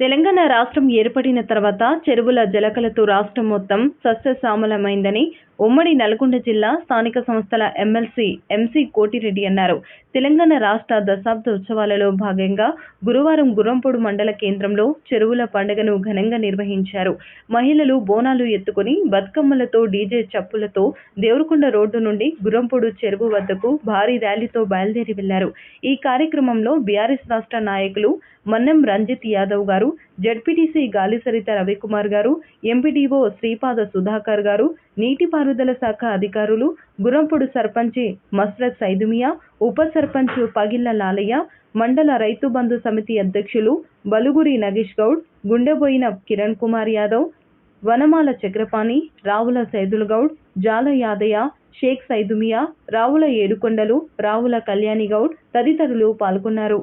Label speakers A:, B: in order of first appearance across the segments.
A: తెలంగాణ రాష్ట్రం ఏర్పడిన తర్వాత చెరువుల జలకలతో రాష్ట్రం మొత్తం సస్యశ్యామలమైందని ఉమ్మడి నల్గొండ జిల్లా స్థానిక సంస్థల ఎమ్మెల్సీ ఎంసీ కోటిరెడ్డి అన్నారు. తెలంగాణ రాష్ట్ర దశాబ్ద ఉత్సవాలలో భాగంగా గురువారం గుర్రంపొడు మండల కేంద్రంలో చెరువుల పండుగను ఘనంగా నిర్వహించారు. మహిళలు బోనాలు ఎత్తుకుని బతుకమ్మలతో డీజే చప్పులతో దేవరకొండ రోడ్డు నుండి గుర్రంపొడు చెరువు వద్దకు భారీ ర్యాలీతో బయలుదేరి వెళ్ళారు. ఈ కార్యక్రమంలో బీఆర్ఎస్ రాష్ట్ర నాయకులు మన్నెం రంజిత్ యాదవ్ గారు జడ్పీటీసీ గాలిసరిత రవికుమార్ గారు ఎంపీడీఓ శ్రీపాద సుధాకర్ గారు నీటిపారుదల శాఖ అధికారులు గురంపొడు సర్పంచి మస్రత్ సైదుమియా ఉప సర్పంచ్ పగిళ్ళ లాలయ్య మండల రైతు బంధు సమితి అధ్యక్షులు బలుగురి నగేష్ గౌడ్ గుండెబోయిన కిరణ్ కుమార్ యాదవ్ వనమాల చక్రపాణి రావుల సైదుల్ గౌడ్ జాల యాదయ్య షేక్ సైదుమియా రావుల ఏడుకొండలు రావుల కళ్యాణి గౌడ్ తదితరులు పాల్గొన్నారు.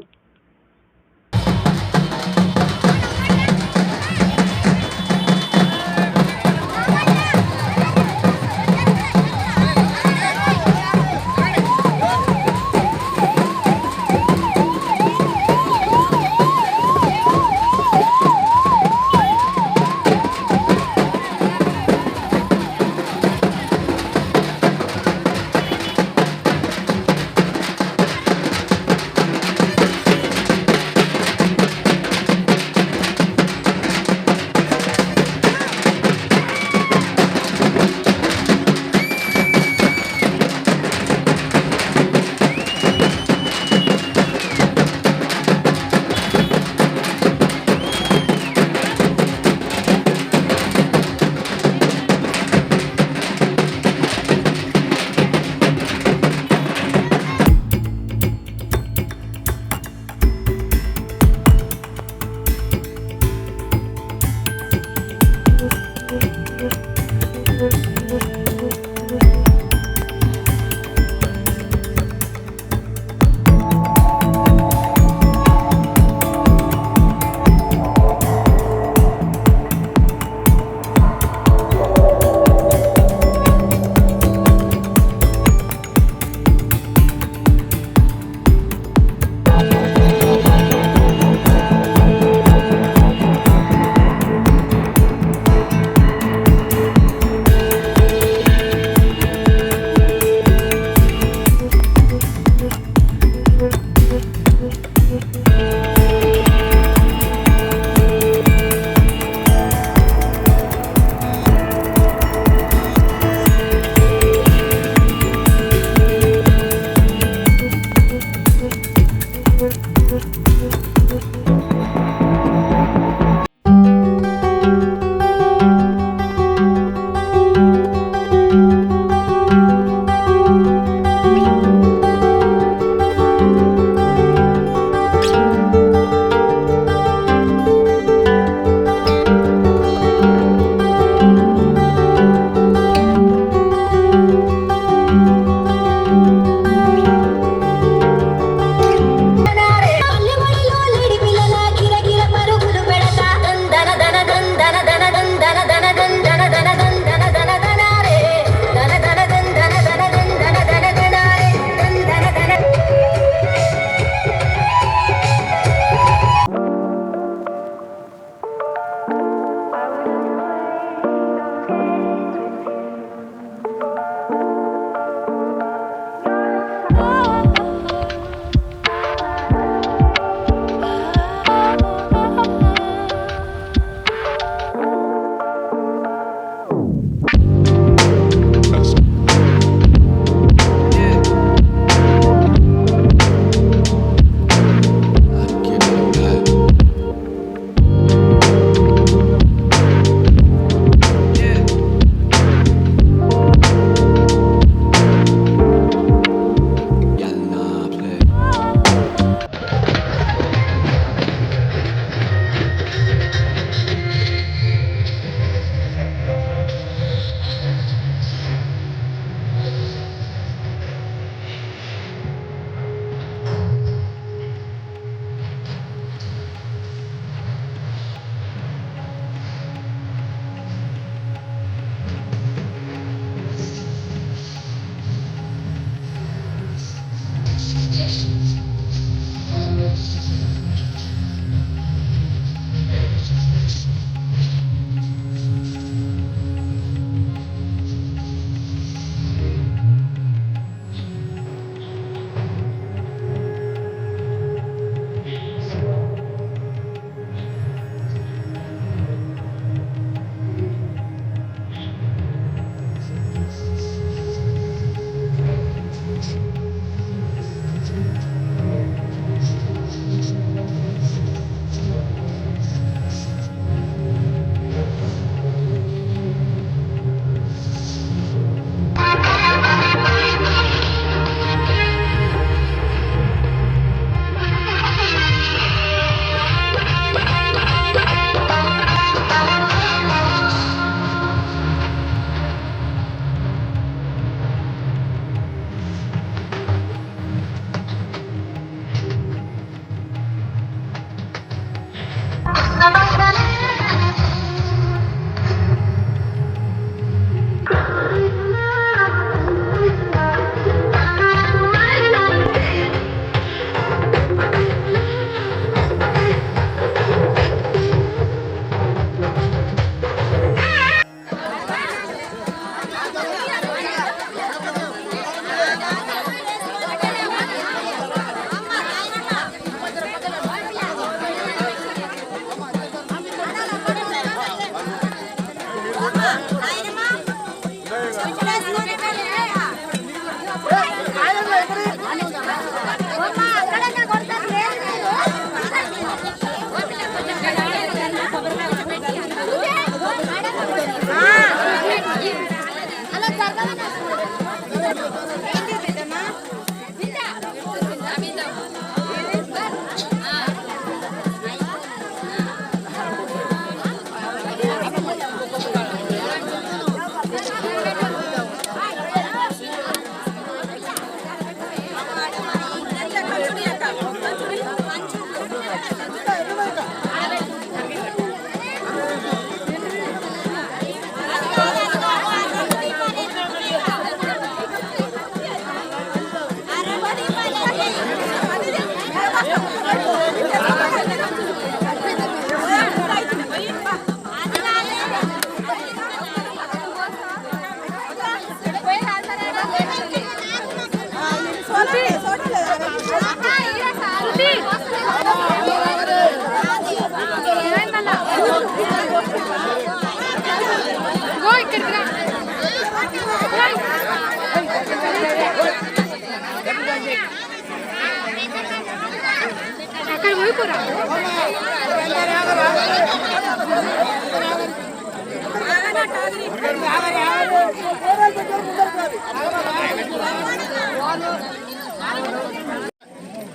B: I'm not gonna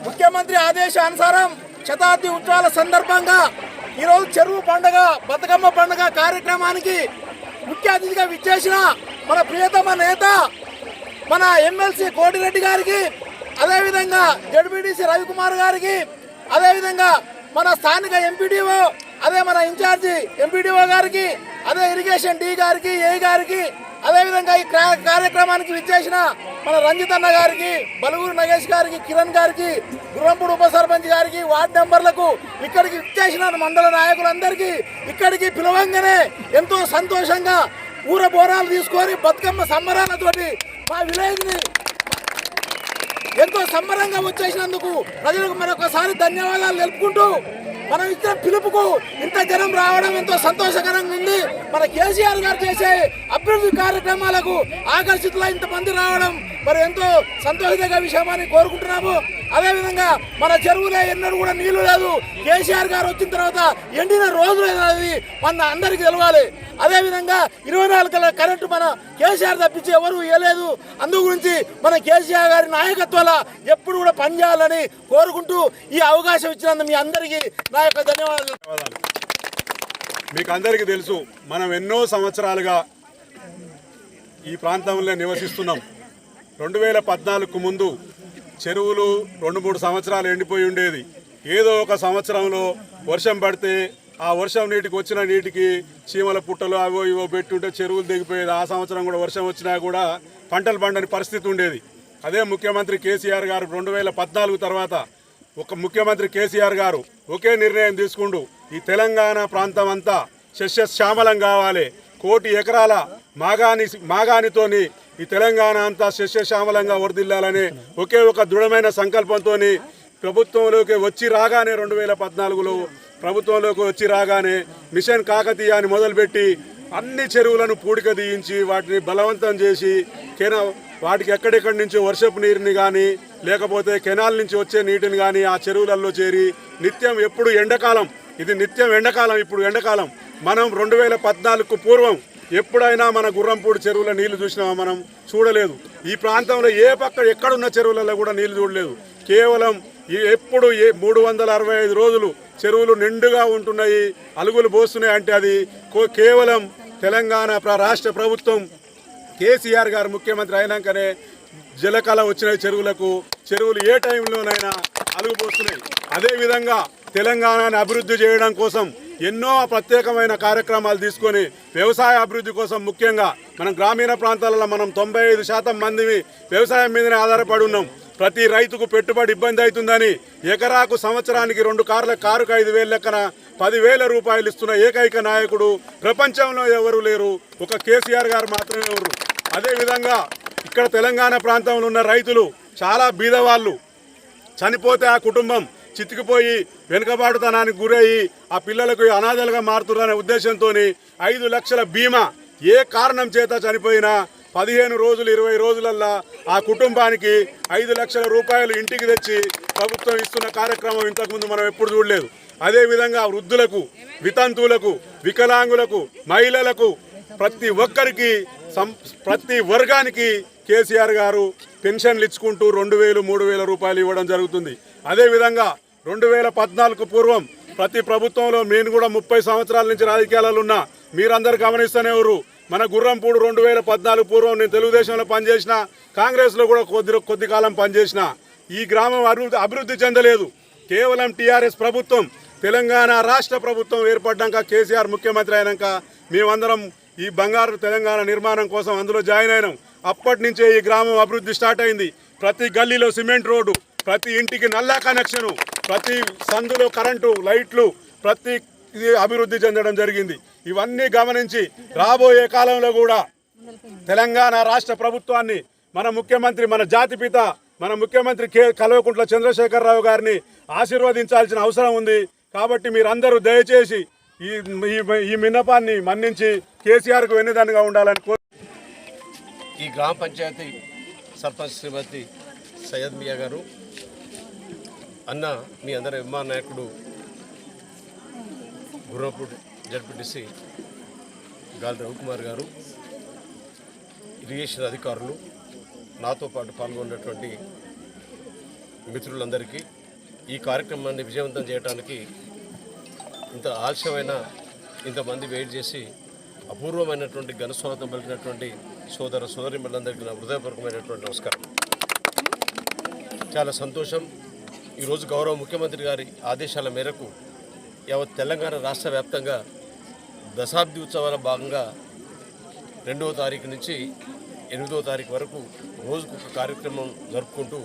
C: ముఖ్యమంత్రి ఆదేశానుసారం శతాబ్ది ఉత్సవాల సందర్భంగా ఈరోజు చెరువు పండుగ బతుకమ్మ పండుగ కార్యక్రమానికి ముఖ్య అతిథిగా విచ్చేసిన మన ప్రియతమ నేత మన ఎమ్మెల్సీ కోటిరెడ్డి గారికి అదేవిధంగా జడ్పీటీసీ రవికుమార్ గారికి అదేవిధంగా మన స్థానిక ఎంపీడీఓ అదే మన ఇన్ఛార్జి ఎంపీడీఓ గారికి అదే ఇరిగేషన్ డి గారికి ఏ గారికి అదేవిధంగా ఈ కార్యక్రమానికి విచ్చేసిన మన రంజితన్న గారికి బలుగురు నగేష్ గారికి కిరణ్ గారికి గుర్రంపూడి ఉప సర్పంచ్ గారికి వార్డు మెంబర్లకు ఇక్కడికి విచ్చేసిన మండల నాయకులందరికీ ఇక్కడికి పిలవంగానే ఎంతో సంతోషంగా ఊర బోరాలు తీసుకొని బతుకమ్మ సంబరాలతోటి మా విలేజ్ని ఎంతో సంబరంగా వచ్చేసినందుకు ప్రజలకు మరొకసారి ధన్యవాదాలు తెలుపుకుంటూ మనం ఇచ్చిన పిలుపుకు ఇంత జనం రావడం ఎంతో సంతోషకరంగా ఉంది. మన కేసీఆర్ గారు చేసే అభివృద్ధి కార్యక్రమాలకు ఆకర్షితుల ఇంతమంది రావడం మరి ఎంతో సంతోషంగా విషయమని కోరుకుంటున్నాము. అదేవిధంగా మన చెరువులో ఎన్నడూ కూడా నీళ్ళు లేదు. కేసీఆర్ గారు వచ్చిన తర్వాత ఎండిన రోజులు అది మన అందరికీ తెలవాలి. అదేవిధంగా ఇరవై నాలుగు గల కరెంటు మన కేసీఆర్ తప్పించి ఎవరు ఇవ్వలేదు అందు గురించి మన కేసీఆర్ గారి నాయకత్వాల ఎప్పుడు కూడా పనిచేయాలని కోరుకుంటూ ఈ అవకాశం ఇచ్చినందుకు మీ అందరికీ నా యొక్క ధన్యవాదాలు.
D: ధన్యవాదాలు మీకు అందరికీ తెలుసు మనం ఎన్నో సంవత్సరాలుగా ఈ ప్రాంతంలో నివసిస్తున్నాం. రెండు వేల పద్నాలుగుకు ముందు చెరువులు రెండు మూడు సంవత్సరాలు ఎండిపోయి ఉండేది. ఏదో ఒక సంవత్సరంలో వర్షం పడితే ఆ వర్షం నీటికి వచ్చిన నీటికి చీమల పుట్టలు అవో ఇవో పెట్టుంటే చెరువులు దిగిపోయేది ఆ సంవత్సరం కూడా వర్షం వచ్చినా కూడా పంటలు పండని పరిస్థితి ఉండేది. అదే ముఖ్యమంత్రి కేసీఆర్ గారు రెండు వేల పద్నాలుగు తర్వాత ఒక ముఖ్యమంత్రి కేసీఆర్ గారు ఒకే నిర్ణయం తీసుకుండు. ఈ తెలంగాణ ప్రాంతం అంతా శస్యశ్యామలం కావాలి. కోటి ఎకరాల మాగాని మాగానితోని ఈ తెలంగాణ అంతా శస్యశ్యామలంగా వరదిల్లాలని ఒకే ఒక దృఢమైన సంకల్పంతో ప్రభుత్వంలోకి వచ్చి రాగానే రెండు వేల పద్నాలుగులో ప్రభుత్వంలోకి వచ్చి రాగానే మిషన్ కాకతీయ అని మొదలుపెట్టి అన్ని చెరువులను పూడిక తీయించి వాటిని బలవంతం చేసి కెనా వాటికి ఎక్కడెక్కడి నుంచి వర్షపు నీరుని కానీ లేకపోతే కెనాల్ నుంచి వచ్చే నీటిని కానీ ఆ చెరువులలో చేరి నిత్యం ఎప్పుడు ఎండాకాలం ఇది నిత్యం ఎండాకాలం ఇప్పుడు ఎండాకాలం. మనం రెండు వేల పద్నాలుగుకు పూర్వం ఎప్పుడైనా మన గుర్రంపూడి చెరువుల నీళ్ళు చూసినామా మనం? చూడలేదు. ఈ ప్రాంతంలో ఏ పక్క ఎక్కడున్న చెరువులలో కూడా నీళ్ళు చూడలేదు. కేవలం ఎప్పుడు ఏ మూడు వందల అరవై ఐదు రోజులు చెరువులు నిండుగా ఉంటున్నాయి అలుగులు పోస్తున్నాయి అంటే అది కేవలం తెలంగాణ రాష్ట్ర ప్రభుత్వం కేసీఆర్ గారు ముఖ్యమంత్రి అయినాకనే జలకళ వచ్చిన చెరువులకు. చెరువులు ఏ టైంలోనైనా అలుగుపోస్తున్నాయి అదేవిధంగా తెలంగాణను అభివృద్ధి చేయడం కోసం ఎన్నో ప్రత్యేకమైన కార్యక్రమాలు తీసుకొని వ్యవసాయ అభివృద్ధి కోసం ముఖ్యంగా మనం గ్రామీణ ప్రాంతాలలో మనం తొంభై ఐదు శాతం మందిని వ్యవసాయం మీదనే ఆధారపడి ఉన్నాం. ప్రతి రైతుకు పెట్టుబడి ఇబ్బంది అవుతుందని ఎకరాకు సంవత్సరానికి రెండు కార్ల కారుకు ఐదు వేల లెక్కన పదివేల రూపాయలు ఇస్తున్న ఏకైక నాయకుడు ప్రపంచంలో ఎవరు లేరు. ఒక కేసీఆర్ గారు మాత్రమే ఎవరు అదేవిధంగా ఇక్కడ తెలంగాణ ప్రాంతంలో ఉన్న రైతులు చాలా బీదవాళ్ళు. చనిపోతే ఆ కుటుంబం చితికిపోయి వెనుకబాటుతనానికి గురయ్యి ఆ పిల్లలకు అనాథలుగా మారుతున్నారనే ఉద్దేశంతో ఐదు లక్షల బీమా ఏ కారణం చేత చనిపోయినా పదిహేను రోజులు ఇరవై రోజులల్లా ఆ కుటుంబానికి ఐదు లక్షల రూపాయలు ఇంటికి తెచ్చి ప్రభుత్వం ఇస్తున్న కార్యక్రమం ఇంతకుముందు మనం ఎప్పుడు చూడలేదు. అదేవిధంగా వృద్ధులకు వితంతువులకు వికలాంగులకు మహిళలకు ప్రతి ఒక్కరికి సం- ప్రతి వర్గానికి కేసీఆర్ గారు పెన్షన్లు ఇచ్చుకుంటూ రెండు వేలు మూడు వేల రూపాయలు ఇవ్వడం జరుగుతుంది. అదేవిధంగా రెండు వేల పద్నాలుగు పూర్వం ప్రతి ప్రభుత్వంలో నేను కూడా ముప్పై సంవత్సరాల నుంచి రాజకీయాలలో ఉన్నా మీరందరూ గమనిస్తూనే ఉరు మన గుర్రంపూడు రెండు వేల పద్నాలుగు పూర్వం నేను తెలుగుదేశంలో పనిచేసిన కాంగ్రెస్లో కూడా కొద్ది కొద్ది కాలం పనిచేసిన ఈ గ్రామం అభివృద్ధి అభివృద్ధి చెందలేదు. కేవలం టీఆర్ఎస్ ప్రభుత్వం తెలంగాణ రాష్ట్ర ప్రభుత్వం ఏర్పడ్డాక కేసీఆర్ ముఖ్యమంత్రి అయినాక మేమందరం ఈ బంగారు తెలంగాణ నిర్మాణం కోసం అందులో జాయిన్ అయినాం. అప్పటి నుంచే ఈ గ్రామం అభివృద్ధి స్టార్ట్ అయింది. ప్రతి గల్లీలో సిమెంట్ రోడ్డు ప్రతి ఇంటికి నల్లా కనెక్షను ప్రతి సందులో కరెంటు లైట్లు ప్రతి ఇది అభివృద్ధి చెందడం జరిగింది. ఇవన్నీ గమనించి రాబోయే కాలంలో కూడా తెలంగాణ రాష్ట్ర ప్రభుత్వాన్ని మన ముఖ్యమంత్రి మన జాతిపిత మన ముఖ్యమంత్రి కె కల్వకుంట్ల చంద్రశేఖరరావు గారిని ఆశీర్వదించాల్సిన అవసరం ఉంది. కాబట్టి మీరందరూ దయచేసి ఈ ఈ- ఈ మిన్నపాన్ని మన్నించి కేసీఆర్కు వెన్నుదన్నుగా ఉండాలని కోరు
E: ఈ గ్రామ పంచాయతీ సర్పంచ్ శ్రీమతి సయ్యద్ మియా గారు అన్న మీ అందరి అభిమాన నాయకుడు గుర్రపూడి జడ్పీటీసీ గాలి రవికుమార్ గారు ఇరిగేషన్ అధికారులు నాతో పాటు పాల్గొన్నటువంటి మిత్రులందరికీ ఈ కార్యక్రమాన్ని విజయవంతం చేయడానికి ఇంత ఆలస్యమైన ఇంతమంది వెయిట్ చేసి అపూర్వమైనటువంటి ఘనస్వాగతం పలికినటువంటి సోదర సోదరి సోదరిమణులందరికీ నా హృదయపూర్వకమైనటువంటి నమస్కారం. చాలా సంతోషం. ఈరోజు గౌరవ ముఖ్యమంత్రి గారి ఆదేశాల మేరకు యావత్ తెలంగాణ రాష్ట్ర వ్యాప్తంగా దశాబ్ది ఉత్సవాల భాగంగా రెండవ తారీఖు నుంచి ఎనిమిదవ తారీఖు వరకు రోజుకు ఒక కార్యక్రమం జరుపుకుంటూ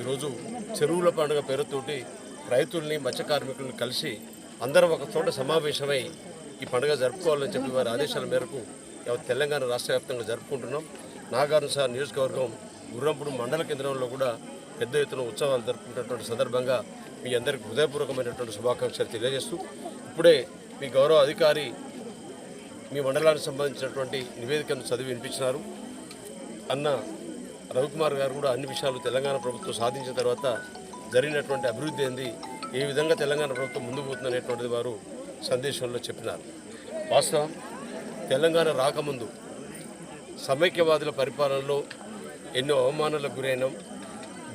E: ఈరోజు చెరువుల పండుగ పేరుతోటి రైతుల్ని మత్స్య కార్మికుల్ని కలిసి అందరం ఒక చోట సమావేశమై ఈ పండుగ జరుపుకోవాలని చెప్పి వారి ఆదేశాల మేరకు యావత్ తెలంగాణ రాష్ట్ర వ్యాప్తంగా జరుపుకుంటున్నాం. నాగార్జున సార్ నియోజకవర్గం గుర్రంపుడు మండల కేంద్రంలో కూడా పెద్ద ఎత్తున ఉత్సవాలు జరుపుకుంటున్నటువంటి సందర్భంగా మీ అందరికీ హృదయపూర్వకమైనటువంటి శుభాకాంక్షలు తెలియజేస్తూ ఇప్పుడే మీ గౌరవ అధికారి మీ మండలానికి సంబంధించినటువంటి నివేదికను చదివి వినిపించినారు. అన్న రవికుమార్ గారు కూడా అన్ని విషయాలు తెలంగాణ ప్రభుత్వం సాధించిన తర్వాత జరిగినటువంటి అభివృద్ధి ఏంది ఏ విధంగా తెలంగాణ ప్రభుత్వం ముందు పోతుందనేటువంటిది వారు సందేశంలో చెప్పినారు. వాస్తవం తెలంగాణ రాకముందు సమైక్యవాదుల పరిపాలనలో ఎన్నో అవమానాలకు గురైనాం.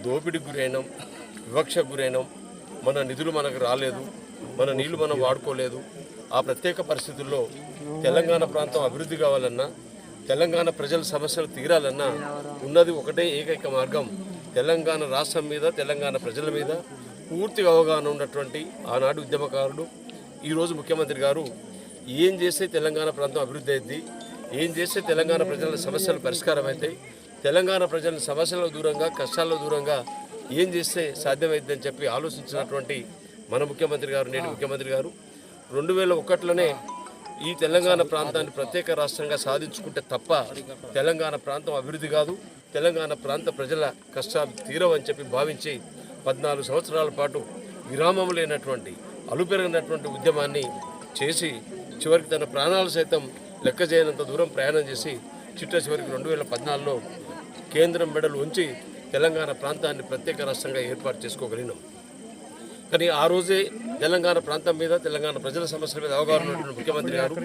E: దోపిడీకి గురైనాం వివక్షకు గురైనాం. మన నిధులు మనకు రాలేదు మన నీళ్ళు మనం వాడుకోలేదు. ఆ ప్రత్యేక పరిస్థితుల్లో తెలంగాణ ప్రాంతం అభివృద్ధి కావాలన్నా తెలంగాణ ప్రజల సమస్యలు తీరాలన్నా ఉన్నది ఒకటే ఏకైక మార్గం. తెలంగాణ రాష్ట్రం మీద తెలంగాణ ప్రజల మీద పూర్తిగా అవగాహన ఉన్నటువంటి ఆనాడు ఉద్యమకారుడు ఈరోజు ముఖ్యమంత్రి గారు ఏం చేస్తే తెలంగాణ ప్రాంతం అభివృద్ధి అయింది ఏం చేస్తే తెలంగాణ ప్రజల సమస్యలు పరిష్కారం అవుతాయి తెలంగాణ ప్రజల సమస్యల దూరంగా కష్టాల దూరంగా ఏం చేస్తే సాధ్యమైందని చెప్పి ఆలోచించినటువంటి మన ముఖ్యమంత్రి గారు నేటి ముఖ్యమంత్రి గారు రెండు వేల ఒకటిలోనే ఈ తెలంగాణ ప్రాంతాన్ని ప్రత్యేక రాష్ట్రంగా సాధించుకుంటే తప్ప తెలంగాణ ప్రాంతం అభివృద్ధి కాదు తెలంగాణ ప్రాంత ప్రజల కష్టాలు తీరవని చెప్పి భావించి పద్నాలుగు సంవత్సరాల పాటు విరామం లేనటువంటి అలుపెరగినటువంటి ఉద్యమాన్ని చేసి చివరికి తన ప్రాణాలు సైతం లెక్క చేయనంత దూరం ప్రయాణం చేసి చిట్ట చివరికి రెండు వేల పద్నాలుగులో కేంద్రం మెడలు ఉంచి తెలంగాణ ప్రాంతాన్ని ప్రత్యేక రాష్ట్రంగా ఏర్పాటు చేసుకోగలిగినాం. కానీ ఆ రోజే తెలంగాణ ప్రాంతం మీద తెలంగాణ ప్రజల సమస్యల మీద అవగాహన ఉన్నటువంటి ముఖ్యమంత్రి గారు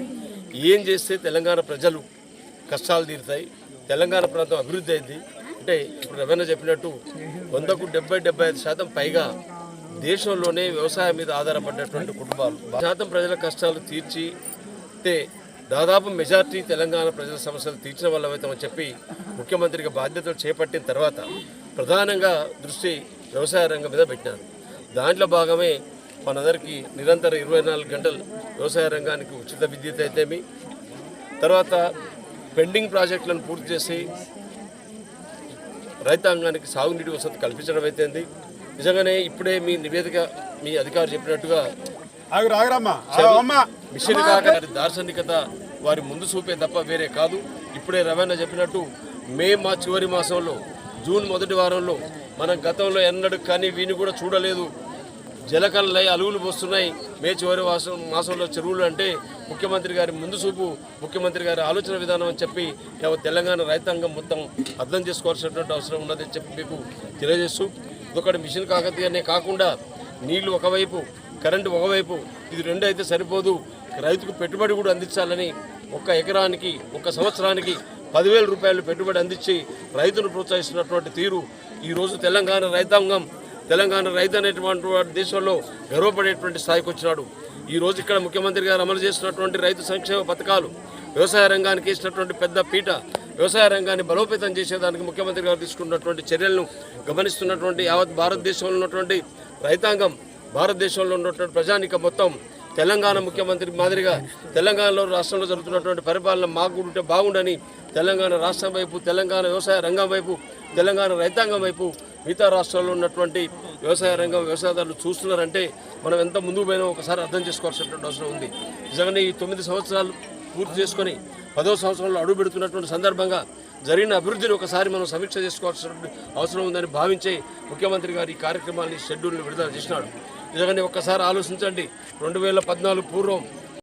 E: ఏం చేస్తే తెలంగాణ ప్రజలు కష్టాలు తీరుతాయి తెలంగాణ ప్రాంతం అభివృద్ధి అయింది అంటే ఇప్పుడు రవీణ చెప్పినట్టు వందకు డెబ్బై డెబ్బై ఐదు శాతం పైగా దేశంలోనే వ్యవసాయం మీద ఆధారపడినటువంటి కుటుంబాలు. శాతం ప్రజల కష్టాలు తీర్చితే దాదాపు మెజార్టీ తెలంగాణ ప్రజల సమస్యలు తీర్చిన వాళ్ళమవుతామని చెప్పి ముఖ్యమంత్రిగా బాధ్యతలు చేపట్టిన తర్వాత ప్రధానంగా దృష్టి వ్యవసాయ రంగం మీద పెట్టినారు. దాంట్లో భాగమే మనందరికీ నిరంతరం ఇరవై నాలుగు గంటలు వ్యవసాయ రంగానికి ఉచిత విద్యుత్ అయితేమి తర్వాత పెండింగ్ ప్రాజెక్టులను పూర్తి చేసి రైతాంగానికి సాగునీటి వసతి కల్పించడం అయితేంది. నిజంగానే ఇప్పుడే మీ నివేదిక మీ అధికారి చెప్పినట్టుగా మిషన్ కాక వారి దార్శనికత వారి ముందు చూపే తప్ప వేరే కాదు. ఇప్పుడే రవణ చెప్పినట్టు మే మా చివరి మాసంలో జూన్ మొదటి వారంలో మనం గతంలో ఎన్నడూ కానీ వీని కూడా చూడలేదు. జలకళలై అలుగులు పోస్తున్నాయి. మే చివరి మాసం మాసంలో చెరువులు అంటే ముఖ్యమంత్రి గారి ముందు చూపు ముఖ్యమంత్రి గారి ఆలోచన విధానం అని చెప్పి తెలంగాణ రైతాంగం మొత్తం అర్థం చేసుకోవాల్సినటువంటి అవసరం ఉన్నదని చెప్పి మీకు తెలియజేస్తూ ఇదొకటి మిషన్ కాకతీయనే కాకుండా నీళ్ళు ఒకవైపు కరెంటు ఒకవైపు ఇది రెండు అయితే సరిపోదు. రైతుకు పెట్టుబడి కూడా అందించాలని ఒక ఎకరానికి ఒక సంవత్సరానికి పదివేల రూపాయలు పెట్టుబడి అందించి రైతును ప్రోత్సహిస్తున్నటువంటి తీరు ఈరోజు తెలంగాణ రైతాంగం తెలంగాణ రైతు అనేటువంటి దేశంలో గర్వపడేటువంటి స్థాయికి వచ్చినాడు. ఈ రోజు ఇక్కడ ముఖ్యమంత్రి గారు అమలు చేస్తున్నటువంటి రైతు సంక్షేమ పథకాలు వ్యవసాయ రంగానికి ఇచ్చినటువంటి పెద్ద పీట వ్యవసాయ రంగాన్ని బలోపేతం చేసేదానికి ముఖ్యమంత్రి గారు తీసుకున్నటువంటి చర్యలను గమనిస్తున్నటువంటి యావత్ భారతదేశంలో ఉన్నటువంటి రైతాంగం భారతదేశంలో ఉన్నటువంటి ప్రజానిక మొత్తం తెలంగాణ ముఖ్యమంత్రి మాదిరిగా తెలంగాణలో రాష్ట్రంలో జరుగుతున్నటువంటి పరిపాలన మాకు ఉంటే బాగుండని తెలంగాణ రాష్ట్రం వైపు తెలంగాణ వ్యవసాయ రంగం వైపు తెలంగాణ రైతాంగం వైపు మిగతా రాష్ట్రాల్లో ఉన్నటువంటి వ్యవసాయ రంగం వ్యవసాయదారులు చూస్తున్నారంటే మనం ఎంత ముందుకు పోయినా ఒకసారి అర్థం చేసుకోవాల్సినటువంటి అవసరం ఉంది. నిజంగానే ఈ తొమ్మిది సంవత్సరాలు పూర్తి చేసుకొని పదో సంవత్సరంలో అడుగు పెడుతున్నటువంటి సందర్భంగా జరిగిన అభివృద్ధిని ఒకసారి మనం సమీక్ష చేసుకోవాల్సిన అవసరం ఉందని భావించే ముఖ్యమంత్రి గారు ఈ కార్యక్రమాన్ని షెడ్యూల్ని విడుదల చేసినాడు. నిజంగానే ఒక్కసారి ఆలోచించండి. రెండు వేల పద్నాలుగు పూర్వం